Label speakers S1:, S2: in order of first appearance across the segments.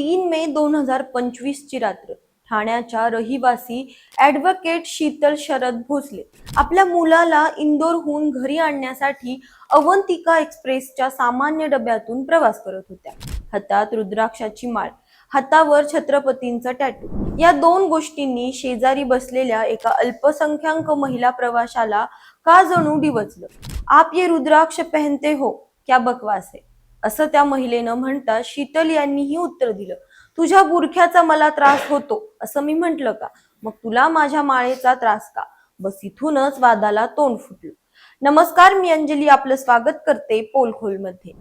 S1: तीन मे दोन हजार पंचवीस ची रात्र. ठाण्याच्या रहिवासी ऍडव्होकेट शीतल शरद भोसले आपल्या मुलाला इंदोरहून घरी आणण्यासाठी अवंतिका एक्सप्रेसच्या सामान्य डब्यातून प्रवास करत होत्या. हातात रुद्राक्षाची माळ हातावर छत्रपतींचं टॅटू या दोन गोष्टींनी शेजारी बसलेल्या एका अल्पसंख्याक महिला प्रवाशाला का जणू डिवचलं? आप ये रुद्राक्ष पहनते हो क्या बकवास है? असं त्या महिलेनं म्हणता शीतल यांनीही उत्तर दिलं. तुझ्या बुरख्याचा मला त्रास होतो. असं मी म्हंटल का? मग तुला माझ्या माळेचा त्रास का? बस इथूनच वादाला तोंड फुटलं. नमस्कार मी अंजली. आपलं स्वागत करते पोलखोलमध्ये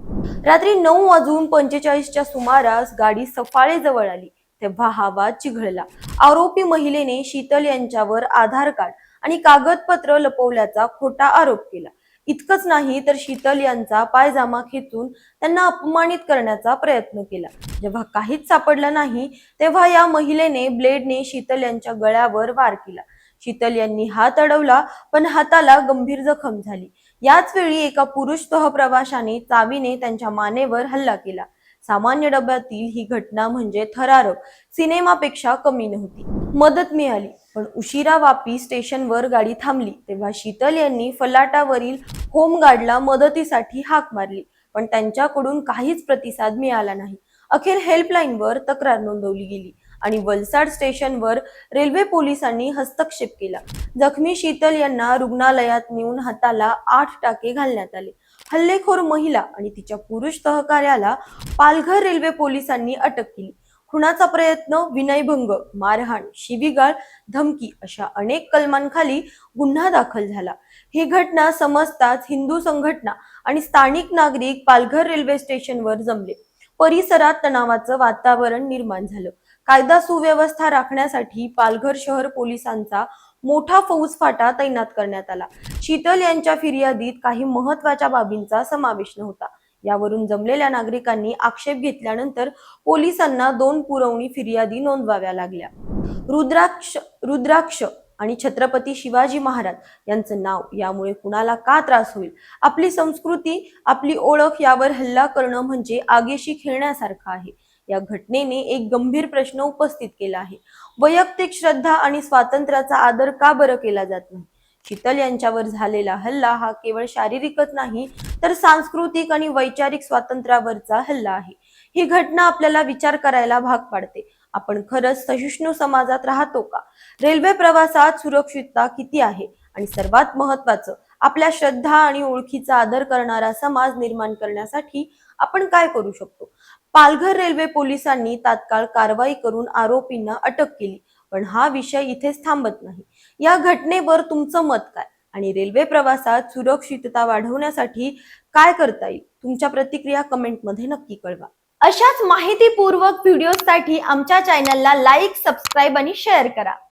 S1: रात्री नऊ वाजून पंचेचाळीसच्या सुमारास गाडी सफाळे जवळ आली. तेव्हा हा वाद चिघळला. आरोपी महिलेने शीतल यांच्यावर आधार कार्ड आणि कागदपत्र लपवल्याचा खोटा आरोप केला. इतकंच नाही तर शीतल यांचा पायजामा खेचून त्यांना अपमानित करण्याचा प्रयत्न केला. जेव्हा काहीच सापडलं नाही तेव्हा या महिलेने ब्लेडने शीतल यांच्या गळ्यावर वार केला. शीतल यांनी हात अडवला पण हाताला गंभीर जखम झाली. याच वेळी एका पुरुष सहप्रवाशाने चावीने त्यांच्या मानेवर हल्ला केला. सामान्य डब्यातील ही घटना म्हणजे थरारक सिनेमापेक्षा कमी नव्हती. मदत मिळाली. पण उशिरा वापी स्टेशनवर गाडी थांबली. तेव्हा शीतल यांनी फलाटावरील होमगार्डला मदतीसाठी हाक मारली. पण त्यांच्याकडून काहीच प्रतिसाद मिळाला नाही. अखेर हेल्पलाईनवर तक्रार नोंदवली गेली आणि वलसाड स्टेशनवर रेल्वे पोलिसांनी हस्तक्षेप केला. जखमी शीतल यांना रुग्णालयात नेऊन हाताला आठ टाके घालण्यात आले. हल्लेखोर महिला आणि तिच्या पुरुष सहकार्याला पालघर रेल्वे पोलिसांनी अटक केली. खुणाचा प्रयत्न विनयभंग मारहाण शिवीगाळ धमकी अशा अनेक कलमांखाली गुन्हा दाखल झाला. ही घटना समजताच हिंदू संघटना आणि स्थानिक नागरिक पालघर रेल्वे स्टेशनवर जमले. परिसरात तणावाचं वातावरण निर्माण झालं. कायदा सुव्यवस्था राखण्यासाठी पालघर शहर पोलिसांचा मोठा फौजफाटा तैनात करण्यात आला. शीतल यांच्या फिर्यादीत काही महत्त्वाच्या बाबींचा समावेश नव्हता. यावरून जमलेल्या नागरिकांनी आक्षेप घेतल्यानंतर पोलिसांना दोन पुरवणी फिर्यादी नोंदवाव्या लागल्या. रुद्राक्ष रुद्राक्ष आणि छत्रपती शिवाजी महाराज यांचं नाव यामुळे कुणाला का त्रास होईल? आपली संस्कृती आपली ओळख यावर हल्ला करणं म्हणजे आगेशी खेळण्यासारखं आहे. या घटनेने एक गंभीर प्रश्न उपस्थित केला आहे. वैयक्तिक श्रद्धा आणि स्वातंत्र्याचा आदर का बरं केला जात नाही? शीतल यांच्यावर झालेला हल्ला हा केवळ शारीरिकच नाही तर सांस्कृतिक आणि वैचारिक स्वातंत्र्यावरचा हल्ला आहे. ही घटना आपल्याला विचार करायला भाग पाडते. आपण खरंच सहिष्णू समाजात राहतो का? रेल्वे प्रवासात सुरक्षितता किती आहे? आणि सर्वात महत्वाचं आपल्या श्रद्धा आणि ओळखीचा आदर करणारा समाज निर्माण करण्यासाठी आपण काय करू शकतो? पालघर रेल्वे पोलिसांनी तात्काळ कारवाई करून आरोपींना अटक केली पण हा विषय इथेच थांबत नाही. या घटनेवर तुमचं मत काय? आणि रेल्वे प्रवासात सुरक्षितता वाढवण्यासाठी काय करता येईल? तुमच्या प्रतिक्रिया कमेंटमध्ये नक्की कळवा. अशाच माहितीपूर्वक व्हिडिओसाठी आमच्या चॅनलला लाईक सबस्क्राईब आणि शेअर करा.